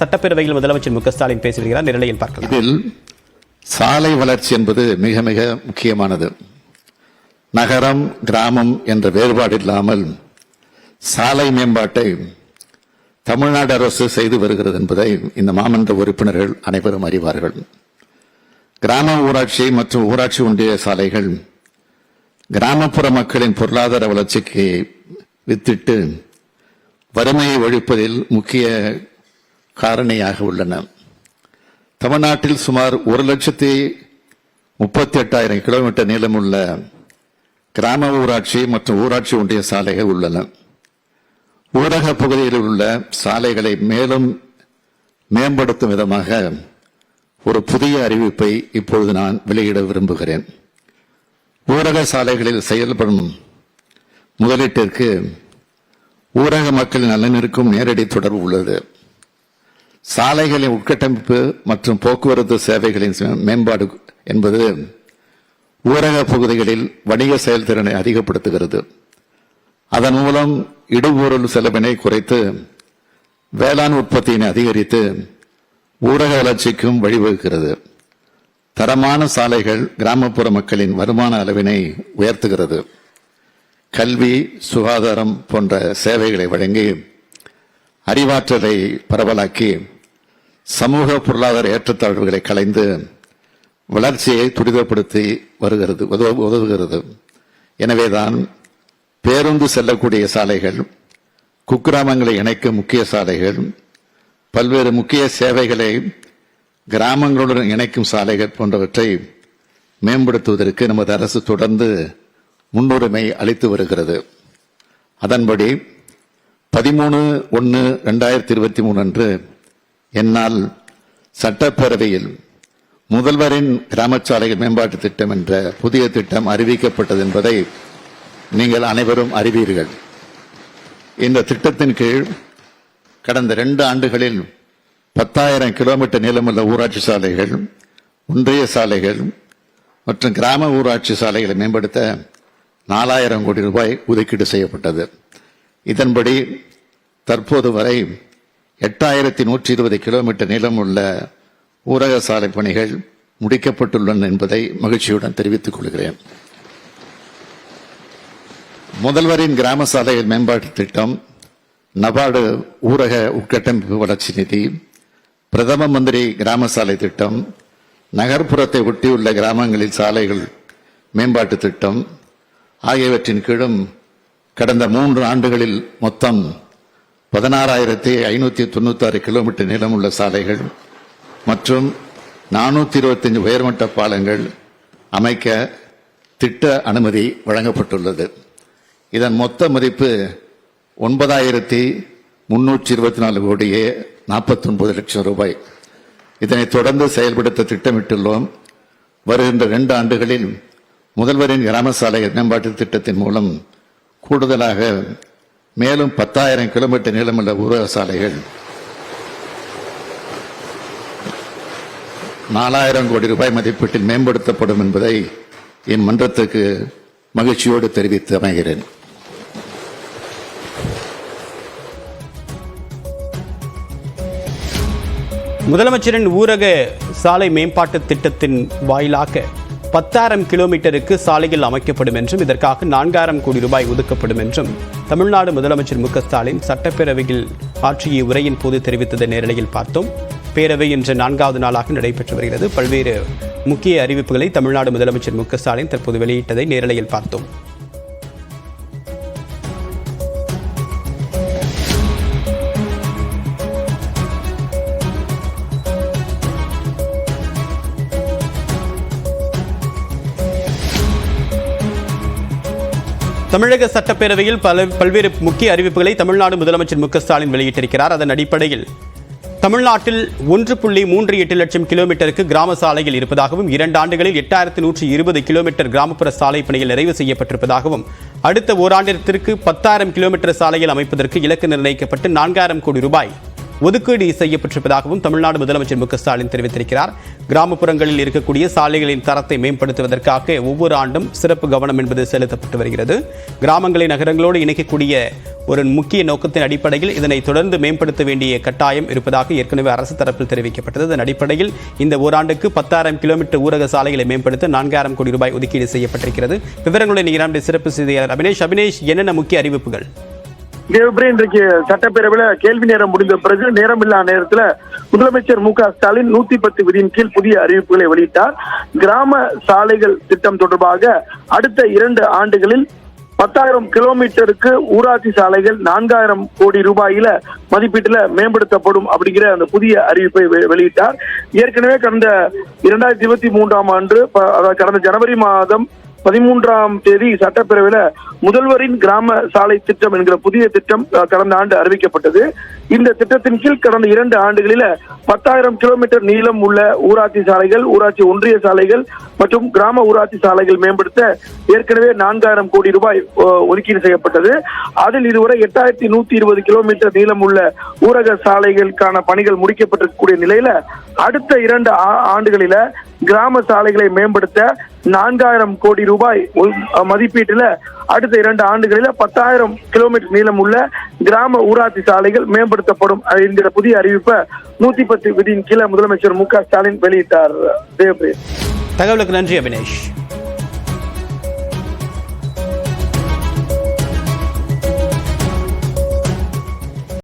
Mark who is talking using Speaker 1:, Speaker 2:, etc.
Speaker 1: சட்டப்பேரவையில் முதலமைச்சர் மு க ஸ்டாலின் பேசி வருகிறார் நிலையில் பார்க்கலாம்.
Speaker 2: இதில் சாலை வளர்ச்சி என்பது மிக மிக முக்கியமானது. நகரம் கிராமம் என்ற வேறுபாடு இல்லாமல் சாலை மேம்பாட்டை தமிழ்நாடு அரசு செய்து வருகிறது என்பதை இந்த மாமன்ற உறுப்பினர்கள் அனைவரும் அறிவார்கள். கிராம ஊராட்சி மற்றும் ஊராட்சி ஒன்றிய சாலைகள் கிராமப்புற மக்களின் பொருளாதார வளர்ச்சிக்கு வித்திட்டு வறுமையை ஒழிப்பதில் முக்கிய காரணியாக உள்ளன. தமிழ்நாட்டில் சுமார் ஒரு லட்சத்தி முப்பத்தி எட்டாயிரம் கிலோமீட்டர் நீளமுள்ள கிராம ஊராட்சி மற்றும் ஊராட்சி ஒன்றிய சாலைகள் உள்ளன. ஊரக பகுதியில் உள்ள சாலைகளை மேலும் மேம்படுத்தும் விதமாக ஒரு புதிய அறிவிப்பை இப்பொழுது நான் வெளியிட விரும்புகிறேன். ஊரக சாலைகளில் செயல்படும் முதலீட்டிற்கு ஊரக மக்கள் நலனிற்கும் நேரடி தொடர்பு உள்ளது. சாலைகளின் உட்கட்டமைப்பு மற்றும் போக்குவரத்து சேவைகளின் மேம்பாடு என்பது ஊரக பகுதிகளில் வணிக செயல்திறனை அதிகப்படுத்துகிறது. அதன் மூலம் இடுபொருள் செலவினை குறைத்து வேளாண் உற்பத்தியினை அதிகரித்து ஊரக வளர்ச்சிக்கும் வழிவகுக்கிறது. தரமான சாலைகள் கிராமப்புற மக்களின் வருமான அளவினை உயர்த்துகிறது. கல்வி சுகாதாரம் போன்ற சேவைகளை வழங்கி அறிவாற்றலை பரவலாக்கி சமூக பொருளாதார ஏற்றத்தாழ்வுகளை களைந்து வளர்ச்சியை துரிதப்படுத்தி வருகிறது உதவுகிறது. எனவேதான் பேருந்து செல்லக்கூடிய சாலைகள் குக்கிராமங்களை இணைக்கும் முக்கிய சாலைகள் பல்வேறு முக்கிய சேவைகளை கிராமங்களுடன் இணைக்கும் சாலைகள் போன்றவற்றை மேம்படுத்துவதற்கு நமது அரசு தொடர்ந்து முன்னுரிமை அளித்து வருகிறது. அதன்படி பதிமூணு ஒன்று ரெண்டாயிரத்தி இருபத்தி மூணு அன்று என்னால் சட்டப்பேரவையில் முதல்வரின் கிராமச்சாலைகள் மேம்பாட்டு திட்டம் என்ற புதிய திட்டம் அறிவிக்கப்பட்டது என்பதை நீங்கள் அனைவரும் அறிவீர்கள். இந்த திட்டத்தின் கீழ் கடந்த ரெண்டு ஆண்டுகளில் பத்தாயிரம் கிலோமீட்டர் நீளமுள்ள ஊராட்சி சாலைகள் ஒன்றிய சாலைகள் மற்றும் கிராம ஊராட்சி சாலைகளை மேம்படுத்த நாலாயிரம் கோடி ரூபாய் ஒதுக்கீடு செய்யப்பட்டது. இதன்படி தற்போது வரை எட்டாயிரத்தி நூற்றி இருபது கிலோமீட்டர் நீளம் உள்ள ஊரக சாலை பணிகள் முடிக்கப்பட்டுள்ளன என்பதை மகிழ்ச்சியுடன் தெரிவித்துக் கொள்கிறேன். முதல்வரின் கிராம சாலை மேம்பாட்டு திட்டம் நபார்டு ஊரக உட்கட்டமைப்பு வளர்ச்சி நிதி பிரதம மந்திரி கிராம சாலை திட்டம் நகர்ப்புறத்தை ஒட்டியுள்ள கிராமங்களில் சாலைகள் மேம்பாட்டு திட்டம் ஆகியவற்றின் கீழும் கடந்த மூன்று ஆண்டுகளில் மொத்தம் பதினாறாயிரத்தி ஐநூற்றி தொண்ணூத்தாறு கிலோமீட்டர் நீளம் உள்ள சாலைகள் மற்றும் நானூற்றி இருபத்தஞ்சு உயர்மட்ட பாலங்கள் அமைக்க திட்ட அனுமதி வழங்கப்பட்டுள்ளது. இதன் மொத்த மதிப்பு ஒன்பதாயிரத்தி முன்னூற்றி இருபத்தி நாலு கோடியே நாற்பத்தொன்பது லட்சம் ரூபாய். இதனை தொடர்ந்து செயல்படுத்த திட்டமிட்டுள்ளோம். வருகின்ற இரண்டு ஆண்டுகளில் முதல்வரின் கிராம சாலை மேம்பாட்டு திட்டத்தின் மூலம் கூடுதலாக மேலும் பத்தாயிரம் கிலோமீட்டர் நீளமுள்ள ஊரக சாலைகள் நாலாயிரம் கோடி ரூபாய் மதிப்பீட்டில் மேம்படுத்தப்படும் என்பதை என் மன்றத்துக்கு மகிழ்ச்சியோடு தெரிவித்து அமைகிறேன்.
Speaker 1: முதலமைச்சரின் ஊரக சாலை மேம்பாட்டு திட்டத்தின் வாயிலாக பத்தாயிரம் கிலோமீட்டருக்கு சாலைகள் அமைக்கப்படும் என்றும் இதற்காக நான்காயிரம் கோடி ரூபாய் ஒதுக்கப்படும் என்றும் தமிழ்நாடு முதலமைச்சர் மு ஸ்டாலின் சட்டப்பேரவையில் ஆற்றிய உரையின் போது தெரிவித்ததை நேரலையில் பார்த்தோம். பேரவை இன்று நான்காவது நாளாக நடைபெற்று வருகிறது. பல்வேறு முக்கிய அறிவிப்புகளை தமிழ்நாடு முதலமைச்சர் மு ஸ்டாலின் தற்போது வெளியிட்டதை நேரலையில் பார்த்தோம். தமிழக சட்டப்பேரவையில் பல பல்வேறு முக்கிய அறிவிப்புகளை தமிழ்நாடு முதலமைச்சர் மு ஸ்டாலின் வெளியிட்டிருக்கிறார். அதன் அடிப்படையில் தமிழ்நாட்டில் ஒன்று புள்ளி மூன்று எட்டு லட்சம் கிலோமீட்டருக்கு கிராம சாலைகள் இருப்பதாகவும் இரண்டு ஆண்டுகளில் எட்டாயிரத்து நூற்றி இருபது கிலோமீட்டர் கிராமப்புற சாலை பணிகள் நிறைவு செய்யப்பட்டிருப்பதாகவும் அடுத்த ஓராண்டிற்கு பத்தாயிரம் கிலோமீட்டர் சாலைகள் அமைப்பதற்கு இலக்கு நிர்ணயிக்கப்பட்டு நான்காயிரம் கோடி ரூபாய் ஒதுக்கீடு செய்யப்பட்டிருப்பதாகவும் தமிழ்நாடு முதலமைச்சர் மு ஸ்டாலின் தெரிவித்திருக்கிறார். கிராமப்புறங்களில் இருக்கக்கூடிய சாலைகளின் தரத்தை மேம்படுத்துவதற்காக ஒவ்வொரு ஆண்டும் சிறப்பு கவனம் என்பது செலுத்தப்பட்டு வருகிறது. கிராமங்களை நகரங்களோடு இணைக்கக்கூடிய ஒரு முக்கிய நோக்கத்தின் அடிப்படையில் இதனை தொடர்ந்து மேம்படுத்த வேண்டிய கட்டாயம் இருப்பதாக ஏற்கனவே அரசு தரப்பில் தெரிவிக்கப்பட்டது. அதன் அடிப்படையில் இந்த ஓராண்டுக்கு பத்தாயிரம் கிலோமீட்டர் ஊரக சாலைகளை மேம்படுத்த நான்காயிரம் கோடி ரூபாய் ஒதுக்கீடு செய்யப்பட்டிருக்கிறது. விவரங்களுடன் நீங்க சிறப்பு செய்தியாளர் அபினேஷ். அபினேஷ் என்னென்ன முக்கிய அறிவிப்புகள்?
Speaker 3: தேவபிரே இன்றைக்கு சட்டப்பேரவையில கேள்வி நேரம் முடிந்த பிறகு நேரமில்லா நேரத்துல முதலமைச்சர் மு க ஸ்டாலின் நூத்தி பத்து விதியின் கீழ் புதிய அறிவிப்புகளை வெளியிட்டார். கிராம சாலைகள் திட்டம் தொடர்பாக அடுத்த இரண்டு ஆண்டுகளில் பத்தாயிரம் கிலோமீட்டருக்கு ஊராட்சி சாலைகள் நான்காயிரம் கோடி ரூபாயில மதிப்பீட்டுல மேம்படுத்தப்படும் அப்படிங்கிற அந்த புதிய அறிவிப்பை வெ- வெளியிட்டார். ஏற்கனவே கடந்த இரண்டாயிரத்தி இருபத்தி மூன்றாம் ஆண்டு கடந்த ஜனவரி மாதம் பதிமூன்றாம் தேதி சட்டப்பேரவையில முதல்வரின் கிராம சாலை திட்டம் என்கிற புதிய திட்டம் கடந்த ஆண்டு அறிவிக்கப்பட்டது. இந்த திட்டத்தின் கீழ் கடந்த இரண்டு ஆண்டுகளில பத்தாயிரம் கிலோமீட்டர் நீளம் உள்ள ஊராட்சி சாலைகள் ஊராட்சி ஒன்றிய சாலைகள் மற்றும் கிராம ஊராட்சி சாலைகள் மேம்படுத்த ஏற்கனவே நான்காயிரம் கோடி ரூபாய் ஒதுக்கீடு செய்யப்பட்டது. அதில் இதுவரை எட்டாயிரத்தி நூத்தி இருபது கிலோமீட்டர் நீளம் உள்ள ஊரக சாலைகளுக்கான பணிகள் முடிக்கப்பட்டிருக்கக்கூடிய நிலையில அடுத்த இரண்டு ஆ- ஆண்டுகளில கிராம சாலைகளை மேம்படுத்த நான்காயிரம் கோடி ரூபாய் மதிப்பீட்டில் அடுத்த இரண்டு ஆண்டுகளில் பத்தாயிரம் கிலோமீட்டர் நீளம் உள்ள கிராம ஊராட்சி சாலைகள் மேம்படுத்தப்படும் என்கிற புதிய அறிவிப்பை நூத்தி பத்து விதியின் கீழே முதலமைச்சர் மு க ஸ்டாலின் வெளியிட்டார். தேவபிரியன்
Speaker 1: தகவலுக்கு நன்றி அபினேஷ்.